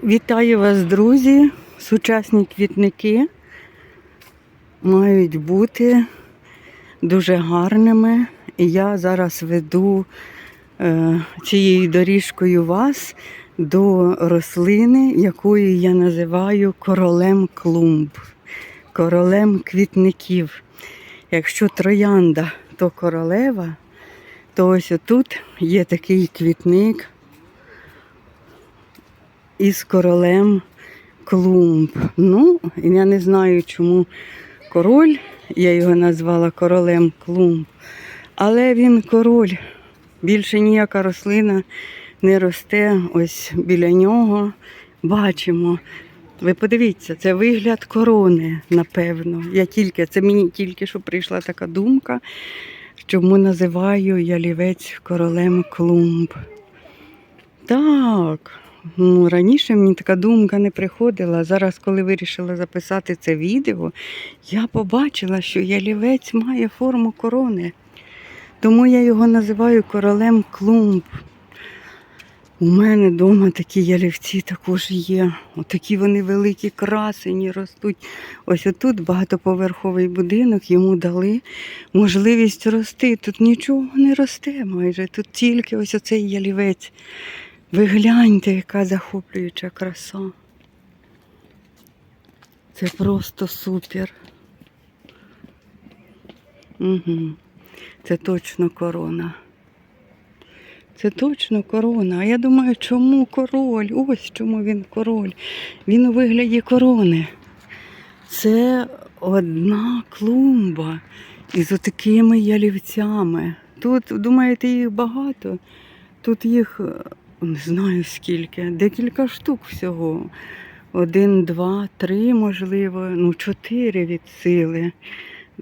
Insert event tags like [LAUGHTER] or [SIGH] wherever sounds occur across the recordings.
Вітаю вас, друзі! Сучасні квітники мають бути дуже гарними. І я зараз веду е, цією доріжкою вас до рослини, якою я називаю королем клумб, королем квітників. Якщо троянда, то королева, то ось отут є такий квітник із королем клумб. Ну, я не знаю, чому король, я його назвала королем клумб, але він король. Більше ніяка рослина не росте ось біля нього. Бачимо. Ви подивіться, це вигляд корони, напевно. Я тільки, це мені тільки що прийшла така думка, чому називаю ялівець королем клумб. Так. Ну, раніше мені така думка не приходила. Зараз, коли вирішила записати це відео, я побачила, що ялівець має форму корони. Тому я його називаю королем клумб. У мене вдома такі ялівці також є. Отакі вони великі, красені ростуть. Ось отут багатоповерховий будинок, йому дали можливість рости. Тут нічого не росте майже. Тут тільки ось оцей ялівець. Ви гляньте, яка захоплююча краса. Це просто супер. Угу. Це точно корона. Це точно корона. А я думаю, чому король? Ось чому він король. Він у вигляді корони. Це одна клумба із отакими ялівцями. Тут, думаєте, їх багато? Тут їх не знаю скільки, декілька штук всього. Один, два, три, можливо, ну чотири від сили.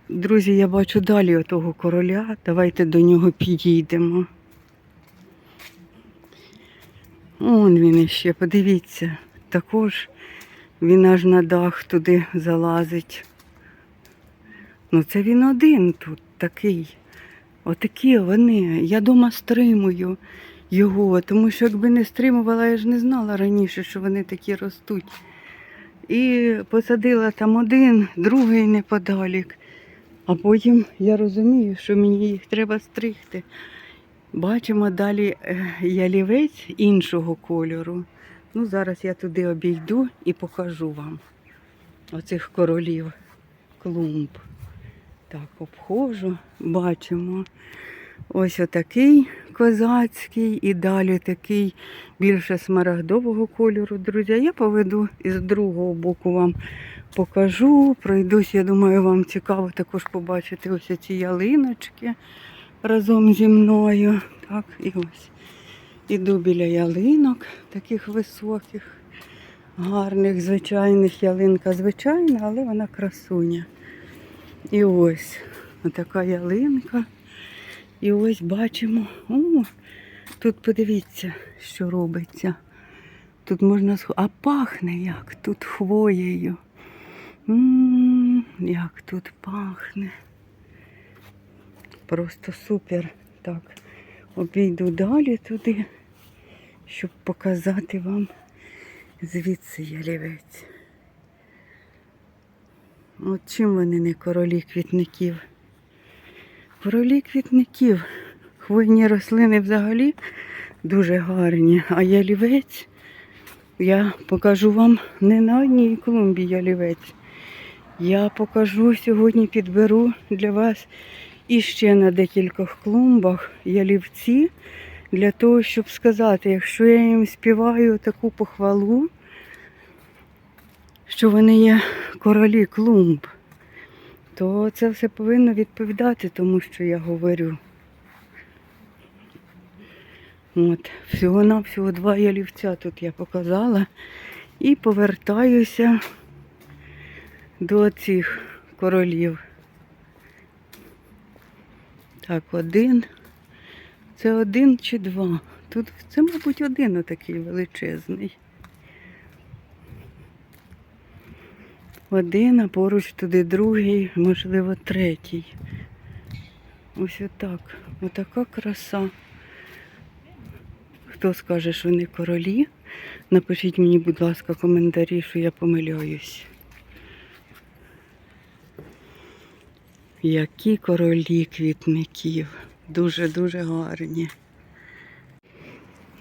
Друзі, я бачу далі отого короля. Давайте до нього підійдемо. Он він іще, подивіться. Також він аж на дах туди залазить. Ну, це він один тут такий. Отакі вони. Я дома стримую його, тому що якби не стримувала, я ж не знала раніше, що вони такі ростуть. І посадила там один, другий неподалік. А потім я розумію, що мені їх треба стригти. Бачимо далі е, ялівець іншого кольору. Ну, зараз я туди обійду і покажу вам оцих королів клумб. Так, обходжу, бачимо. Ось отакий козацький і далі такий більше смарагдового кольору. Друзі, я поведу із другого боку вам покажу. Пройдусь, я думаю, вам цікаво також побачити ось ці ялиночки разом зі мною. Так, і ось іду біля ялинок, таких високих, гарних, звичайних ялинка звичайна, але вона красуня. І ось така ялинка. І ось бачимо, о, тут подивіться, що робиться. Тут можна. А пахне як тут хвоєю. М, як тут пахне. Просто супер. Так, обійду далі туди, щоб показати вам звідси ялівець. От чим вони не королі квітників? Королі квітників. Хвойні рослини взагалі дуже гарні, а ялівець я покажу вам не на одній клумбі ялівець. Я покажу сьогодні, підберу для вас іще на декількох клумбах ялівці, для того, щоб сказати, якщо я їм співаю таку похвалу, що вони є королі клумб, то це все повинно відповідати тому, що я говорю. От, всього-навсього два ялівця тут я показала. І повертаюся до цих королів. Так, один. Це один чи два. Тут це, мабуть, один отакий величезний. Один, а поруч туди другий, можливо, третій. Ось отак. Отака краса. Хто скаже, що вони королі? Напишіть мені, будь ласка, коментарі, що я помиляюсь. Які королі квітників. Дуже-дуже гарні.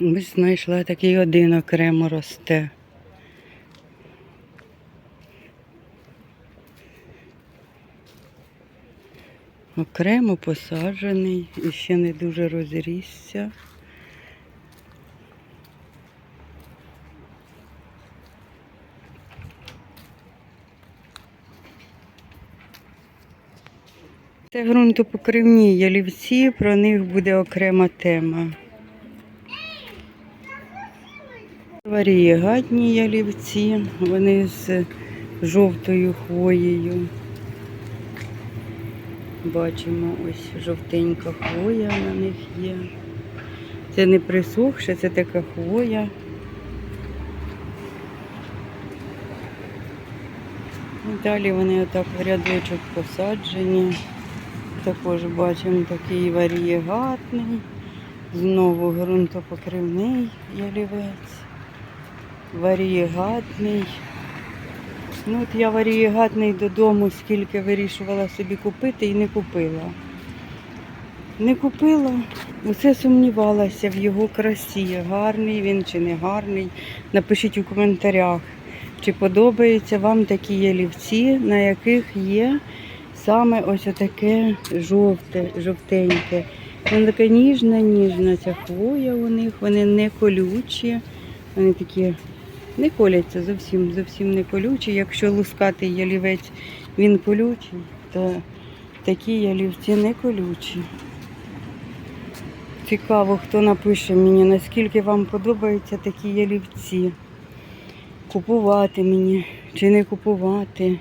Ось знайшла такий один окремо росте. Окремо посаджений і ще не дуже розрісся. Це ґрунтопокривні ялівці, про них буде окрема тема. Варієгатні ялівці, вони з жовтою хвоєю. Бачимо, ось жовтенька хвоя на них є. Це не присохше, це така хвоя. І Далі вони отак в рядочок посаджені. Також бачимо такий варієгатний, знову ґрунтопокривний ялівець, варієгатний. Ну от я варієгатний додому, скільки вирішувала собі купити і не купила. Не купила, усе сумнівалася в його красі. Гарний він чи не гарний. Напишіть у коментарях, чи подобаються вам такі ялівці, на яких є саме ось таке жовте, жовтеньке. Вона така ніжна, ніжна ця хвоя у них, вони не колючі, вони такі не коляться зовсім, зовсім не колючі. Якщо лускатий ялівець він колючий, то такі ялівці не колючі. Цікаво, хто напише мені, наскільки вам подобаються такі ялівці. Купувати мені чи не купувати,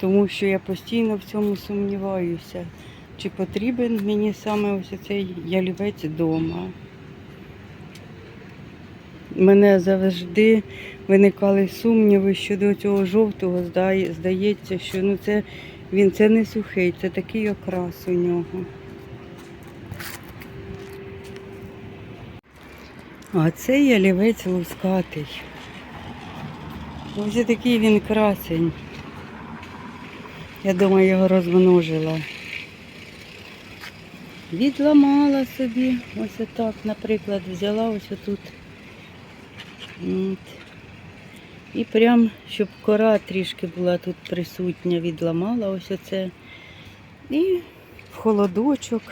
тому що я постійно в цьому сумніваюся. Чи потрібен мені саме ось цей ялівець вдома? Мене завжди виникали сумніви щодо цього жовтого. Здається, що ну це він це не сухий, це такий окрас у нього. А це ялівець лускатий. Ось такий він красень. Я думаю, його розмножила. Відламала собі, ось отак, наприклад, взяла ось отут. От. І прям, щоб кора трішки була тут присутня, відламала ось оце. І в холодочок,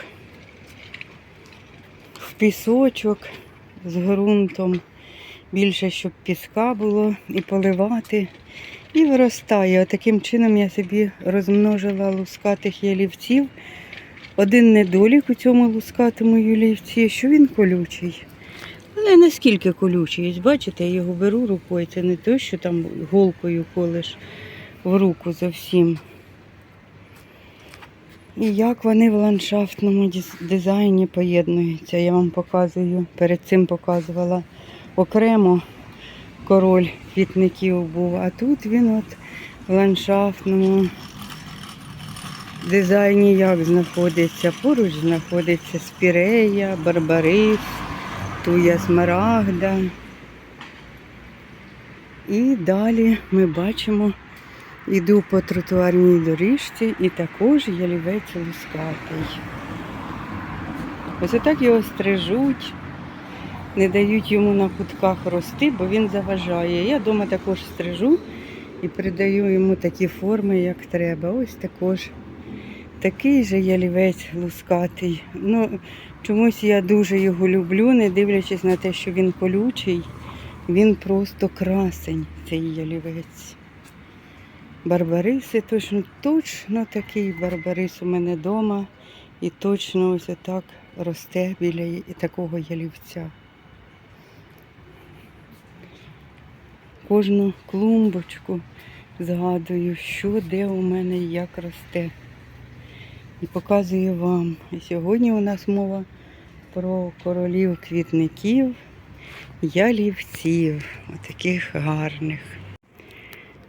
в пісочок з ґрунтом. Більше, щоб піска було і поливати. І виростає. Таким чином я собі розмножила лускатих ялівців. Один недолік у цьому лускатому ялівці, що він колючий. Але наскільки колючий, бачите, я його беру рукою. Це не те, що там голкою колиш в руку зовсім. І як вони в ландшафтному дизайні поєднуються, я вам показую. Перед цим показувала окремо король квітників був, а тут він от в ландшафтному дизайні як знаходиться. Поруч знаходиться спірея, барбарис, туя смарагда. І далі ми бачимо, іду по тротуарній доріжці і також ялівець лускатий. Ось отак його стрижуть, не дають йому на кутках рости, бо він заважає. Я вдома також стрижу і придаю йому такі форми, як треба. Ось також такий же ялівець лускатий. Ну, чомусь я дуже його люблю, не дивлячись на те, що він колючий. Він просто красень, цей ялівець. Барбариси точно, точно такий барбарис у мене вдома. І точно ось отак росте біля такого ялівця. Кожну клумбочку згадую, що де у мене і як росте. І показую вам. І сьогодні у нас мова про королів квітників, ялівців, отаких гарних.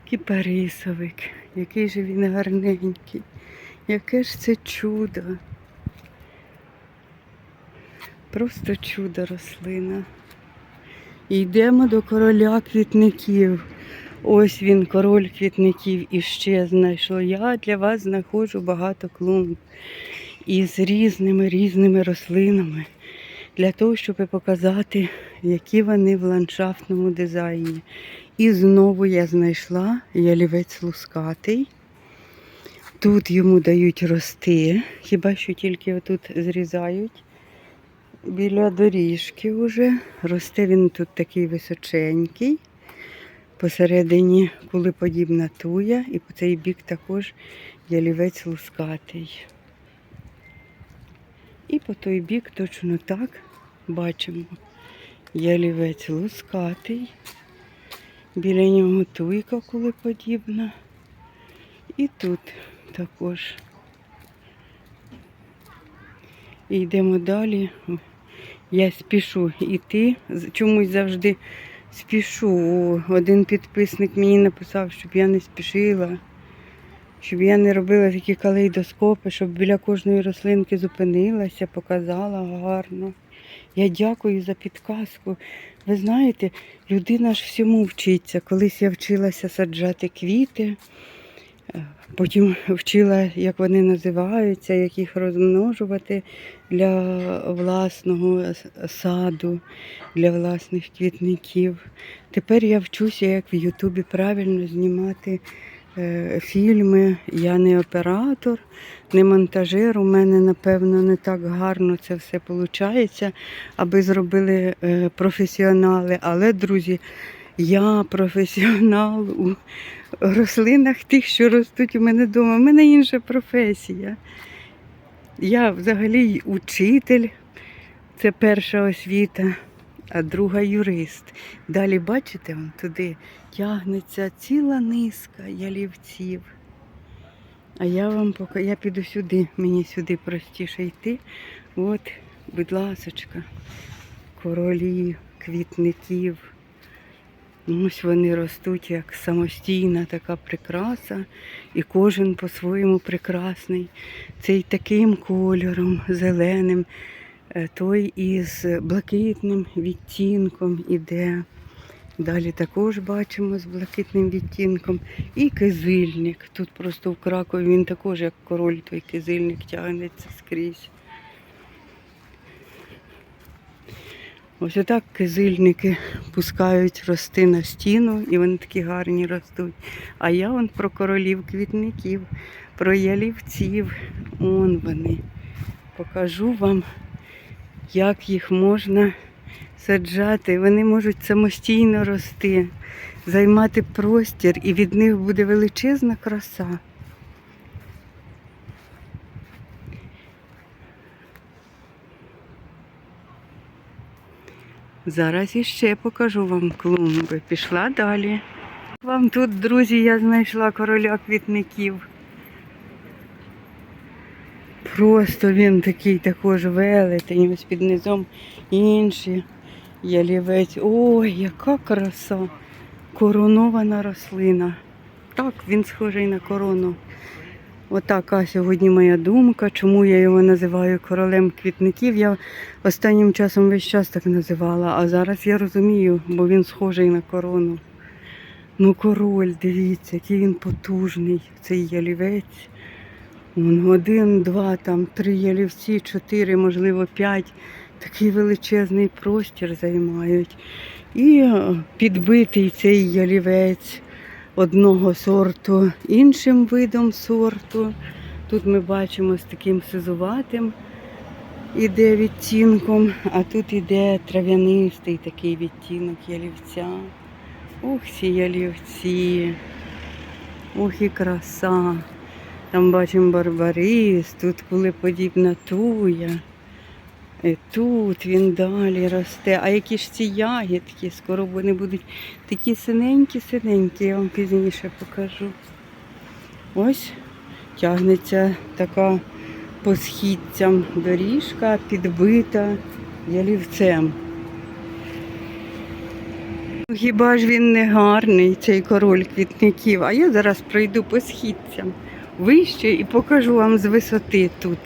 Кіпарисовик, який же він гарненький. Яке ж це чудо. Просто чудо рослина. Йдемо до короля квітників. Ось він, король квітників, і ще знайшло. Я для вас знаходжу багато клумб із різними різними рослинами для того, щоб показати, які вони в ландшафтному дизайні. І знову я знайшла ялівець лускатий. Тут йому дають рости, хіба що тільки отут зрізають. Біля доріжки вже. Росте він тут такий височенький. Посередині кулеподібна туя, і по цей бік також ялівець лускатий. І по той бік точно так бачимо ялівець лускатий. Біля нього туйка кулеподібна. І тут також. І йдемо далі. Я спішу йти. Чомусь завжди спішу. Один підписник мені написав, щоб я не спішила, щоб я не робила такі калейдоскопи, щоб біля кожної рослинки зупинилася, показала гарно. Я дякую за підказку. Ви знаєте, людина ж всьому вчиться. Колись я вчилася саджати квіти, е, потім [LAUGHS] вчила, як вони називаються, як їх розмножувати для власного саду, для власних квітників. Тепер я вчуся, як в Ютубі правильно знімати фільми. Я не оператор, не монтажер. У мене, напевно, не так гарно це все виходить, аби зробили е, професіонали. Але, друзі, я професіонал у рослинах тих, що ростуть у мене вдома. У мене інша професія. Я взагалі учитель, це перша освіта, а друга юрист. Далі, бачите, вон туди тягнеться ціла низка ялівців. А я вам поки я піду сюди, мені сюди простіше йти. От, будь ласочка, королі, квітників. Ось вони ростуть як самостійна така прикраса, і кожен по-своєму прекрасний. Цей таким кольором, зеленим, той із блакитним відтінком іде. Далі також бачимо з блакитним відтінком. І кизильник. Тут просто в Кракові він також, як король, той кизильник тягнеться скрізь. Ось отак кизильники пускають рости на стіну, і вони такі гарні ростуть. А я вон про королів квітників, про ялівців. Он вони. Покажу вам, як їх можна саджати. Вони можуть самостійно рости, займати простір, і від них буде величезна краса. Зараз іще покажу вам клумби. Пішла далі. Вам тут, друзі, я знайшла короля квітників. Просто він такий також велетень, ось під низом інші ялівець. Ой, яка краса! Коронована рослина. Так, він схожий на корону. Отака сьогодні моя думка, чому я його називаю королем квітників. Я останнім часом весь час так називала, а зараз я розумію, бо він схожий на корону. Ну, король, дивіться, який він потужний, цей ялівець. Один, два, там три ялівці, чотири, можливо, п'ять. Такий величезний простір займають. І е, підбитий цей ялівець одного сорту іншим видом сорту. Тут ми бачимо з таким сизуватим іде відтінком, а тут іде трав'янистий такий відтінок ялівця. Ох, ці ялівці. Ох і краса. Там бачимо барбарис, тут кулеподібна туя. І тут він далі росте. А які ж ці ягідки? Скоро вони будуть такі синенькі-синенькі, я вам пізніше покажу. Ось тягнеться така по східцям доріжка, підбита ялівцем. Ну, Хіба ж він не гарний, цей король квітників? А я зараз пройду по східцям вище і покажу вам з висоти тут.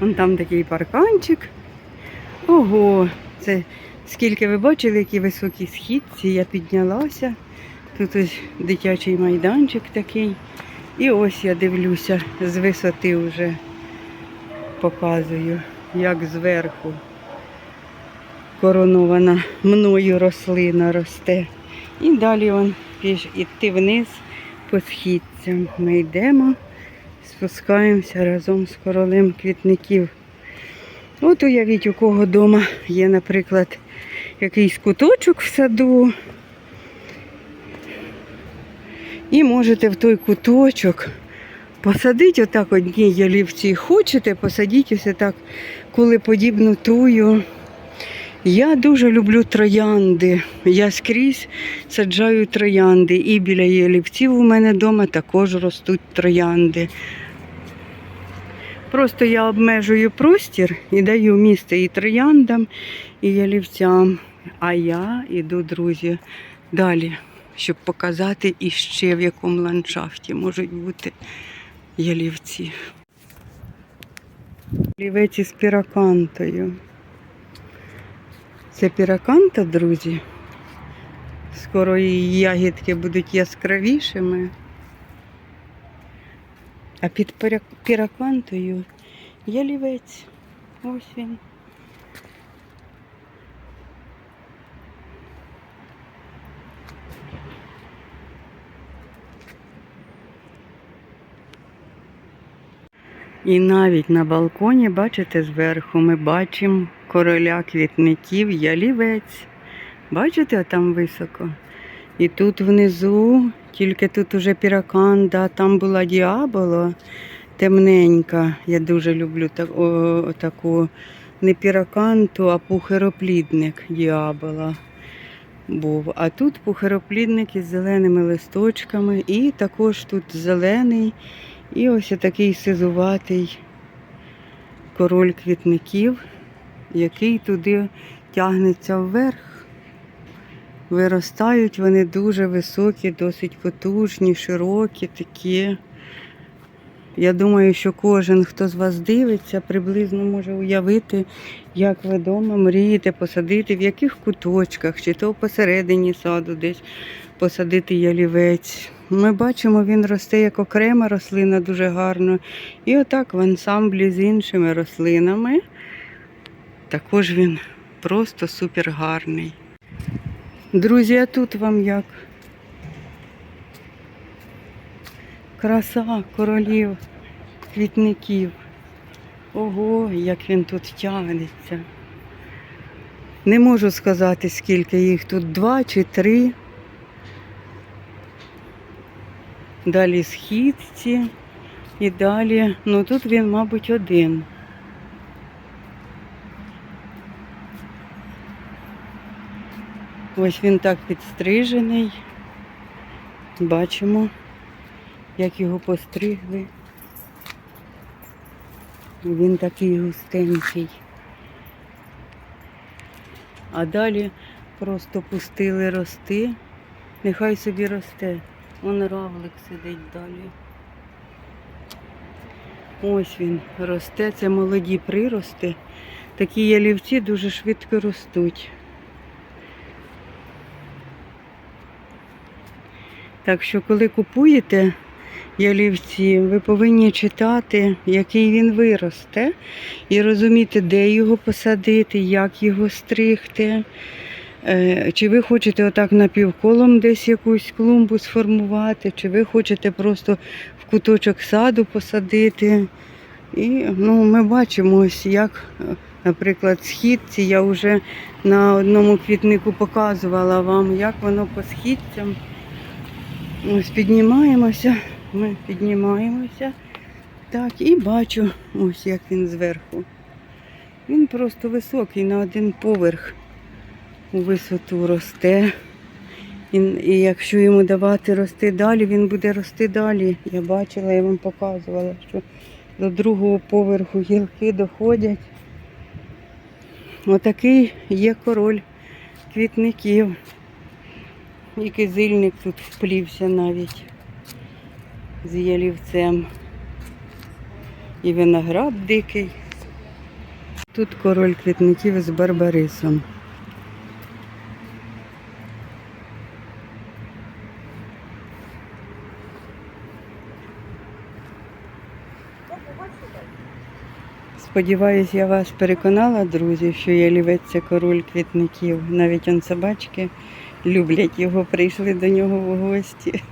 Вон там такий парканчик. Ого, це Скільки ви бачили, які високі східці, я піднялася. Тут ось дитячий майданчик такий. І ось я дивлюся, з висоти вже показую, як зверху коронована мною рослина росте. І далі вон піш іти вниз по східцям. Ми йдемо, спускаємося разом з королем квітників. От уявіть, у кого вдома є, наприклад, якийсь куточок в саду. І можете в той куточок посадити отак одні ялівці. Хочете, посадіть ось так кулеподібну тую. Я дуже люблю троянди. Я скрізь саджаю троянди. І біля ялівців у мене вдома також ростуть троянди. Просто я обмежую простір і даю місце і трояндам, і ялівцям. А я іду, друзі, далі, щоб показати іще в якому ландшафті можуть бути ялівці. Лівець із піракантою. Це піраканта, друзі. Скоро її ягідки будуть яскравішими. А під піра- піракантою ялівець. Ось він. І навіть на балконі, бачите, зверху ми бачимо короля квітників ялівець. Бачите, там високо? І тут внизу, тільки тут уже піраканда, там була діабола темненька. Я дуже люблю так, о, таку не піраканту, а пухироплідник діабола був. А тут пухироплідник із зеленими листочками, і також тут зелений, і ось такий сизуватий король квітників, який туди тягнеться вверх. Виростають вони дуже високі, досить потужні, широкі такі. Я думаю, що кожен, хто з вас дивиться, приблизно може уявити, як ви вдома мрієте посадити, в яких куточках, чи то посередині саду десь посадити ялівець. Ми бачимо, він росте як окрема рослина дуже гарно. І отак в ансамблі з іншими рослинами. Також він просто супер гарний. Друзі, а тут вам як? Краса королів, квітників. Ого, як він тут тягнеться. Не можу сказати, скільки їх тут, два чи три. Далі східці і далі, ну тут він, мабуть, один. Ось він так підстрижений. Бачимо, як його постригли. Він такий густенький. А далі просто пустили рости. Нехай собі росте. Вон равлик сидить далі. Ось він росте, це молоді прирости. Такі ялівці дуже швидко ростуть. Так що, коли купуєте ялівці, ви повинні читати, який він виросте, і розуміти, де його посадити, як його стригти. Е, Чи ви хочете отак напівколом десь якусь клумбу сформувати, чи ви хочете просто в куточок саду посадити. І ну, ми бачимо, ось як, наприклад, східці я вже на одному квітнику показувала вам, як воно по східцям. Ось піднімаємося, ми піднімаємося. Так, і бачу, ось як він зверху. Він просто високий на один поверх у висоту росте. І, і якщо йому давати рости далі, він буде рости далі. Я бачила, я вам показувала, що до другого поверху гілки доходять. Отакий є король квітників. І кизильник тут вплівся навіть з ялівцем. І виноград дикий. Тут король квітників з барбарисом. Сподіваюсь, я вас переконала, друзі, що ялівець це король квітників, навіть он собачки люблять його, прийшли до нього в гості.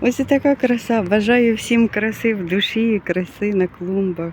Ось така краса. Бажаю всім краси в душі і краси на клумбах.